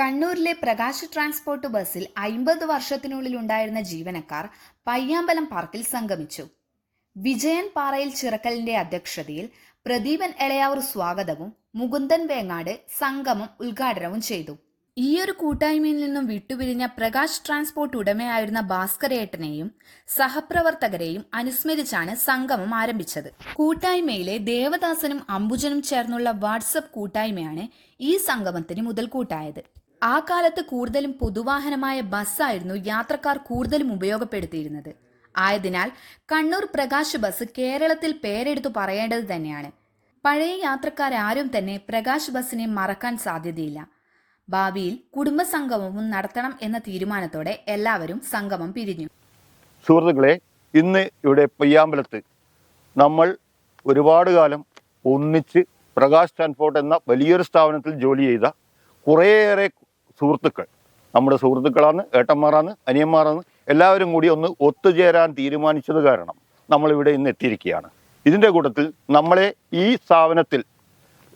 കണ്ണൂരിലെ പ്രകാശ് ട്രാൻസ്പോർട്ട് ബസ്സിൽ അയിമ്പത് വർഷത്തിനുള്ളിൽ ഉണ്ടായിരുന്ന ജീവനക്കാർ പയ്യാമ്പലം പാർക്കിൽ സംഗമിച്ചു. വിജയൻ പാറയിൽ ചിറക്കലിന്റെ അധ്യക്ഷതയിൽ പ്രദീപൻ എളയാവൂർ സ്വാഗതവും മുകുന്ദൻ വേങ്ങാട് സംഗമം ഉദ്ഘാടനവും ചെയ്തു. ഈയൊരു കൂട്ടായ്മയിൽ നിന്നും വിട്ടുപിരിഞ്ഞ പ്രകാശ് ട്രാൻസ്പോർട്ട് ഉടമയായിരുന്ന ഭാസ്കരേട്ടനെയും സഹപ്രവർത്തകരെയും അനുസ്മരിച്ചാണ് സംഗമം ആരംഭിച്ചത്. കൂട്ടായ്മയിലെ ദേവദാസനും അംബുജനും ചേർന്നുള്ള വാട്സപ്പ് കൂട്ടായ്മയാണ് ഈ സംഗമത്തിന് മുതൽക്കൂട്ടായത്. ആ കാലത്ത് കൂടുതലും പൊതുവാഹനമായ ബസ്സായിരുന്നു യാത്രക്കാർ കൂടുതലും ഉപയോഗപ്പെടുത്തിയിരുന്നത്. ആയതിനാൽ കണ്ണൂർ പ്രകാശ് ബസ് കേരളത്തിൽ പേരെടുത്തു പറയേണ്ടത് തന്നെയാണ്. പഴയ യാത്രക്കാരാരും തന്നെ പ്രകാശ് ബസ്സിനെ മറക്കാൻ സാധ്യതയില്ല. ഭാവിയിൽ കുടുംബസംഗമവും നടത്തണം എന്ന തീരുമാനത്തോടെ എല്ലാവരും സംഗമം പിരിഞ്ഞു. സുഹൃത്തുക്കളെ ഇന്ന് ഇവിടെ പയ്യാമ്പലത്ത് നമ്മൾ ഒരുപാട് കാലം ഒന്നിച്ച് പ്രകാശ് ട്രാൻസ്പോർട്ട് എന്ന വലിയൊരു സ്ഥാപനത്തിൽ ജോലി ചെയ്ത കുറേയേറെ സുഹൃത്തുക്കൾ. നമ്മുടെ സുഹൃത്തുക്കളാണ് ഏട്ടന്മാരാണ് അനിയന്മാരാണ്. എല്ലാവരും കൂടി ഒന്ന് ഒത്തുചേരാൻ തീരുമാനിച്ചത് കാരണം നമ്മളിവിടെ ഇന്ന് എത്തിയിരിക്കുകയാണ്. ഇതിന്റെ കൂട്ടത്തിൽ നമ്മളെ ഈ സ്ഥാപനത്തിൽ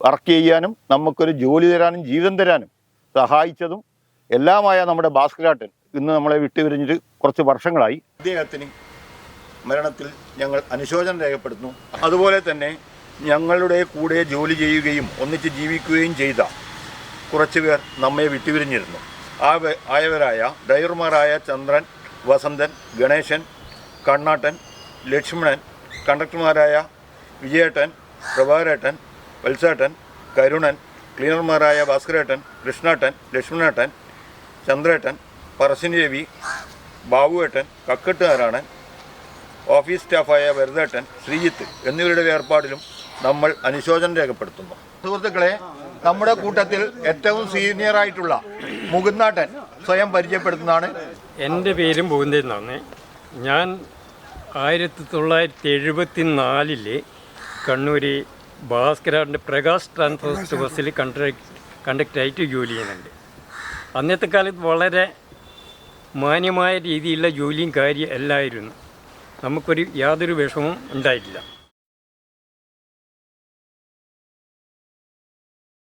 വർക്ക് ചെയ്യാനും നമുക്കൊരു ജോലി തരാനും ജീവിതം തരാനും സഹായിച്ചതും എല്ലാമായ നമ്മുടെ ഭാസ്കരാട്ടൻ ഇന്ന് നമ്മളെ വിട്ടുപിരിഞ്ഞിട്ട് കുറച്ച് വർഷങ്ങളായി. അദ്ദേഹത്തിന് മരണത്തിൽ ഞങ്ങൾ അനുശോചനം രേഖപ്പെടുത്തുന്നു. അതുപോലെ തന്നെ ഞങ്ങളുടെ കൂടെ ജോലി ചെയ്യുകയും ഒന്നിച്ച് ജീവിക്കുകയും ചെയ്ത കുറച്ച് പേർ നമ്മെ വിട്ടുപിരിഞ്ഞിരുന്നു. ആ ആയവരായ ഡ്രൈവർമാരായ ചന്ദ്രൻ വസന്തൻ ഗണേശൻ കണ്ണാട്ടൻ ലക്ഷ്മണൻ കണ്ടക്ടർമാരായ വിജയേട്ടൻ പ്രഭാകരേട്ടൻ വത്സേട്ടൻ കരുണൻ ക്ലീനർമാരായ ഭാസ്കരേട്ടൻ കൃഷ്ണേട്ടൻ ലക്ഷ്മണേട്ടൻ ചന്ദ്രേട്ടൻ പറശ്ശിനി രവി ബാബുവേട്ടൻ കക്കെട്ടുകാരാണൻ ഓഫീസ് സ്റ്റാഫായ വെറുതേട്ടൻ ശ്രീജിത്ത് എന്നിവരുടെ ഏർപ്പാടിലും നമ്മൾ അനുശോചനം രേഖപ്പെടുത്തുന്നു. സുഹൃത്തുക്കളെ നമ്മുടെ കൂട്ടത്തിൽ ഏറ്റവും സീനിയർ ആയിട്ടുള്ള മുകുന്നാട്ടൻ സ്വയം പരിചയപ്പെടുത്തുന്നതാണ്. എന്റെ പേരും മുകുന്ദൻ എന്നാണ് ഞാൻ ആയിരത്തി തൊള്ളായിരത്തി എഴുപത്തി നാലിൽ കണ്ണൂർ ഭാസ്കരാറിന്റെ പ്രകാശ് ട്രാൻസ്പോർട്ട് ബസ്സിൽ കണ്ടക്ട് കണ്ടക്ടറായിട്ട് ജോലി ചെയ്യുന്നുണ്ട്. അന്നത്തെ കാലത്ത് വളരെ മാന്യമായ രീതിയിലുള്ള ജോലിയും കാര്യം എല്ലായിരുന്നു നമുക്കൊരു യാതൊരു വിഷമവും ഉണ്ടായിട്ടില്ല.